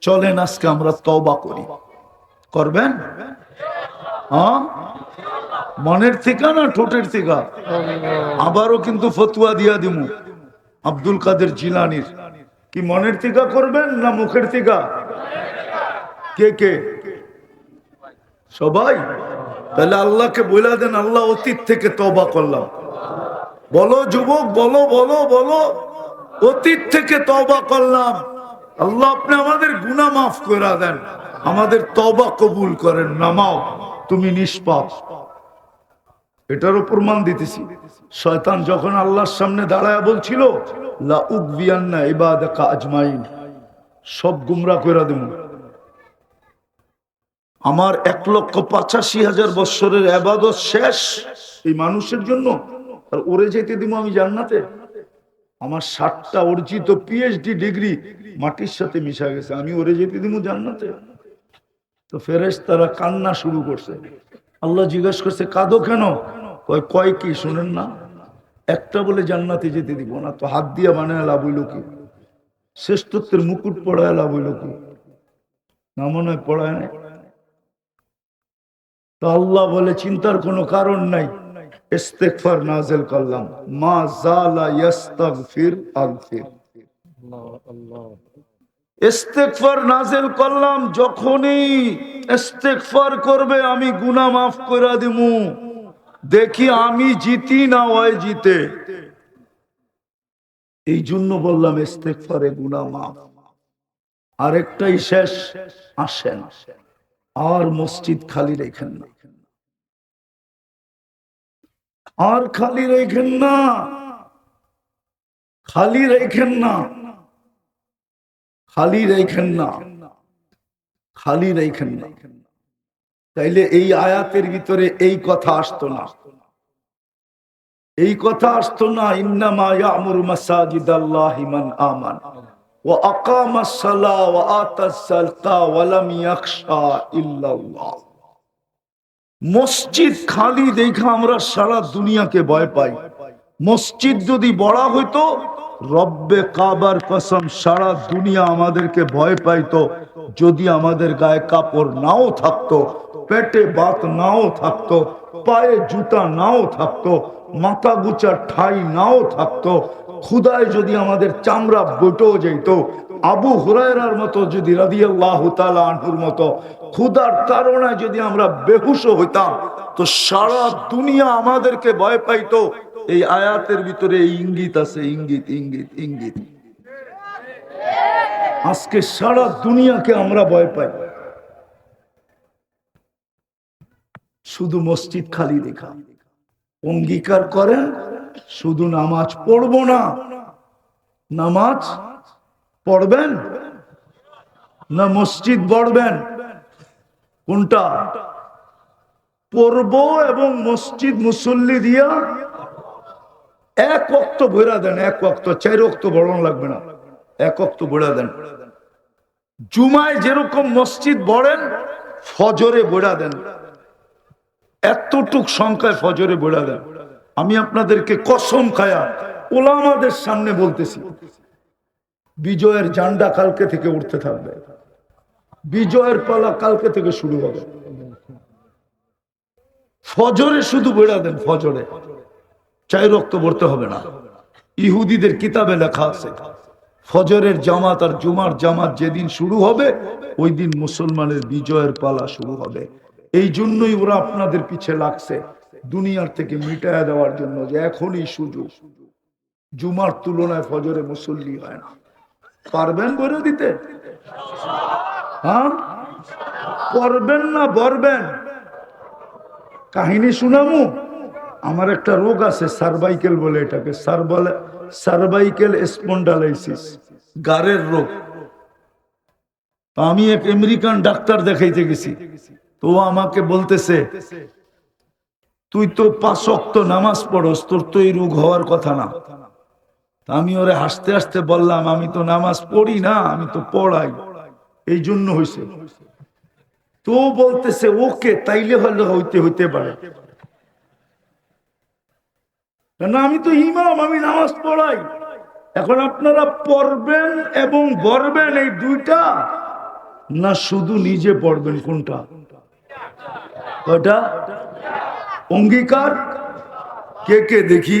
চলেন আজকে আমরা তবা করি। করবেন? হ্যাঁ? মনের থেকে না ঠোঁটের থেকে আবারও কিন্তু ফতুয়া দিয়া দিমু। আব্দুল কাদের জিলানির। কি মনের থেকে করবেন না মুখের থেকে কে কে? সবাই? তাহলে আল্লাহকে বলে দেন, আল্লাহ অতীত থেকে তবা করলাম। বলো যুবক, বলো বলো বলো। অতীত থেকে তবা করলাম। আল্লাহ আপনি আমাদের গুনাহ মাফ করে দেন। আমাদের তবা কবুল করেন, নামাও। তুমি নিষ্পাপ। এটারও প্রমাণ দিতেছি। শয়তান যখন আল্লাহর সামনে দাঁড়ায় বলছিল, লা উকবিয়ান্না ইবাদাকা আজমাইন সব গুমরা করে দেব। আমার এক লক্ষ পঁচাশি হাজার বৎসরের আবাদত শেষ এই মানুষের জন্য। আর ওরে যেতে দিব আমি জান্নাতে? আমার ষাটটা অর্জিত পিএইচডি ডিগ্রি মাটির সাথে মিশা গেছে। আমি ওরে যেতে দিব জান্নাতে। তো ফেরেস তারা কান্না শুরু করছে। আল্লাহ জিজ্ঞাসা করছে, কাঁদো কেন? কয় কয় কি, শোনেন না, একটা বলে জান্নাতে যেতে দিব না, তো হাত দিয়া বানায় লাভ হইল কি? শ্রেষ্ঠত্বের মুকুট পড়ায় লাভ হইল কি? না মনে হয় পড়ায় নাই? তো আল্লাহ বলে, চিন্তার কোনো কারণ নাই ইস্তেগফার নাজেল করলাম। মা জালা আগফির ইস্তেগফার নাজেল করলাম যখনই ইস্তেগফার করবে, আমি গুনাহ মাফ করে দিমু। দেখি আমি জিতি না ওই জিতে। এই জন্য বললাম, ইস্তেগফারে গুনাহ মাফ। আরেকটাই শেষ, আসেন। আর মসজিদ খালি রেখেন না। আর খালি রেখেন না। খালি রেখেন না। খালি রেখেন না। খালি রেখেন না। তাইলে এই আয়াতের ভিতরে এই কথা আসতো না। এই কথা আসতো না, ইন্নামা ইয়ামুরু মাসাজিদাল্লাহি মান আমান ওয়া আকামাস সালা ওয়া আতাস সালকা ওয়া লাম ইয়াখশা ইল্লাল্লাহ। মসজিদ খালি দেখা আমরা সারা দুনিয়াকে ভয় পাই। মসজিদ যদি বড় হইতো, রব্বে কাবার কসম, সারা দুনিয়া আমাদেরকে ভয় পাইতো। যদি আমাদের গায়ে কাপড় নাও থাকতো, পেটে বাত নাও থাকতো, পায়ে জুতা নাও থাকতো, মাথা গুচার ঠাই নাও থাকতো ক্ষুদায় যদি আমাদের চামড়া বটেও যেত আবু হুরায়রার মতো যদি রাদিয়াল্লাহু তাআলা আনহুর মতো ক্ষুদার তাড়নায় যদি আমরা বেহুশ হইতাম, তো সারা দুনিয়া আমাদেরকে ভয় পাইতো। এই আয়াতের ভিতরে ইঙ্গিত আছে, ইঙ্গিত ইঙ্গিত ইঙ্গিত। আজকে সারা দুনিয়াকে আমরা ভয় পাই। শুধু মসজিদ খালি দেখা। অঙ্গীকার করেন, শুধু নামাজ পড়ব না। নামাজ পড়বেন? না মসজিদ পড়বেন? কোনটা? পড়ব এবং মসজিদ মুসল্লি দিয়া এক অক্ত ভরা দেন, এক অক্ত চার অক্ত বড়ন লাগবে না। এক অক্ত ভরা দেন। জুমায় যেরকম মসজিদ বড়েন ফজরে বড়া দেন। এতটুক সংখ্যায় ফজরে বড়া দেন। আমি আপনাদেরকে কসম খায়া ওলামাদের সামনে বলতেছি বিজয়ের জান্ডা কালকে থেকে উঠতে থাকবে। বিজয়ের পালা কালকে থেকে শুরু হবে। ফজরে শুধু বেড়া দেন, ফজরে। চাই রক্ত পড়তে হবে না। ইহুদিদের কিতাবে লেখা আছে, ফজরের জামাত আর জুমার জামাত যেদিন শুরু হবে, ওই দিন মুসলমানের বিজয়ের পালা শুরু হবে। এই জন্যই ওরা আপনাদের পিছে লাগছে, দুনিয়ার থেকে মিটায়া দেওয়ার জন্য যে এখনই সুযোগ। জুমার তুলনায় ফজরে মুসল্লি হয় না। পারবেন বলে দিতে? হ্যাঁ? পড়বেন না, বরবেন। কাহিনী শুনামু? আমার একটা রোগ আছে সার্ভাইকেল বলে এটাকে। সার্ভাইকেল স্পন্ডালাইসিস গারের রোগ। আমি এক আমেরিকান ডাক্তার দেখাইতে গেছি। তো আমাকে বলতেছে, তুই তো পাঁচ অক্ত নামাজ পড়স, তোর তো এই রোগ হওয়ার কথা না। আমি ওরে হাসতে হাসতে বললাম, আমি তো নামাজ পড়ি না, আমি তো পড়াই। এই জন্য হয়েছে তো বলতেছে, ওকে, তাইলে হলে হইতে হইতে পারে। না, আমি তো ইমাম, আমি নামাজ পড়াই। এখন আপনারা পড়বেন এবং বরবেন এই দুইটা, না শুধু নিজে পড়বেন কোনটা? ওটা অঙ্গীকার? কে কে দেখি?